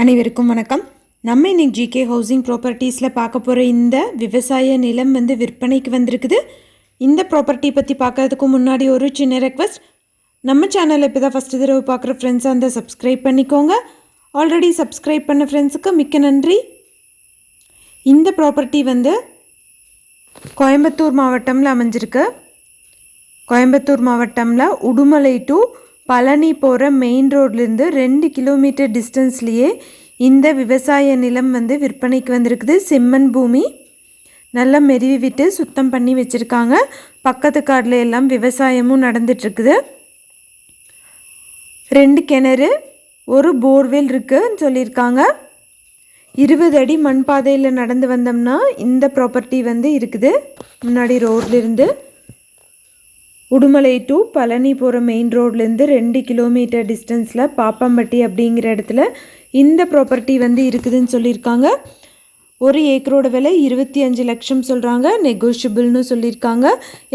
அனைவருக்கும் வணக்கம். நம்ம இன்னைக்கு ஜிகே ஹவுசிங் ப்ராப்பர்ட்டிஸில் பார்க்க போகிற இந்த விவசாய நிலம் வந்து விற்பனைக்கு வந்திருக்குது. இந்த ப்ராப்பர்ட்டி பற்றி பார்க்கறதுக்கு முன்னாடி ஒரு சின்ன ரெக்வஸ்ட் நம்ம சேனலில் இப்போ தான் ஃபஸ்ட்டு தடவை பார்க்குற ஃப்ரெண்ட்ஸ் அந்த சப்ஸ்கிரைப் பண்ணிக்கோங்க. ஆல்ரெடி சப்ஸ்கிரைப் பண்ண ஃப்ரெண்ட்ஸுக்கு மிக்க நன்றி. இந்த ப்ராப்பர்ட்டி வந்து கோயம்புத்தூர் மாவட்டமில் அமைஞ்சிருக்கு. கோயம்புத்தூர் மாவட்டமில் உடுமலை டு பழனி போகிற மெயின் ரோட்லேருந்து ரெண்டு கிலோமீட்டர் டிஸ்டன்ஸ்லேயே இந்த விவசாய நிலம் வந்து விற்பனைக்கு வந்திருக்குது. செம்மண் பூமி. நல்லா மெருவி விட்டு சுத்தம் பண்ணி வச்சுருக்காங்க. பக்கத்து காட்டில் எல்லாம் விவசாயமும் நடந்துட்டுருக்குது. ரெண்டு கிணறு ஒரு போர்வெல் இருக்குதுன்னு சொல்லியிருக்காங்க. இருபது அடி மண் பாதையில் நடந்து வந்தோம்னா இந்த ப்ராப்பர்ட்டி வந்து இருக்குது. முன்னாடி ரோட்லேருந்து உடுமலை டு பழனி போகிற மெயின் ரோட்லேருந்து ரெண்டு கிலோமீட்டர் டிஸ்டன்ஸில் பாப்பம்பட்டி அப்படிங்கிற இடத்துல இந்த ப்ராப்பர்ட்டி வந்து இருக்குதுன்னு சொல்லியிருக்காங்க. ஒரு ஏக்கரோட விலை இருபத்தி அஞ்சு லட்சம் சொல்கிறாங்க நெகோஷியபிள்னு சொல்லியிருக்காங்க.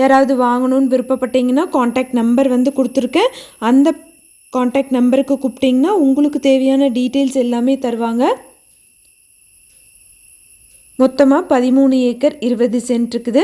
யாராவது வாங்கணும்னு விருப்பப்பட்டீங்கன்னா காண்டாக்ட் நம்பர் வந்து கொடுத்துருக்கேன். அந்த காண்டாக்ட் நம்பருக்கு கூப்பிட்டிங்கன்னா உங்களுக்கு தேவையான டீட்டெயில்ஸ் எல்லாமே தருவாங்க. மொத்தமாக பதிமூணு ஏக்கர் இருபது சென்ட் இருக்குது.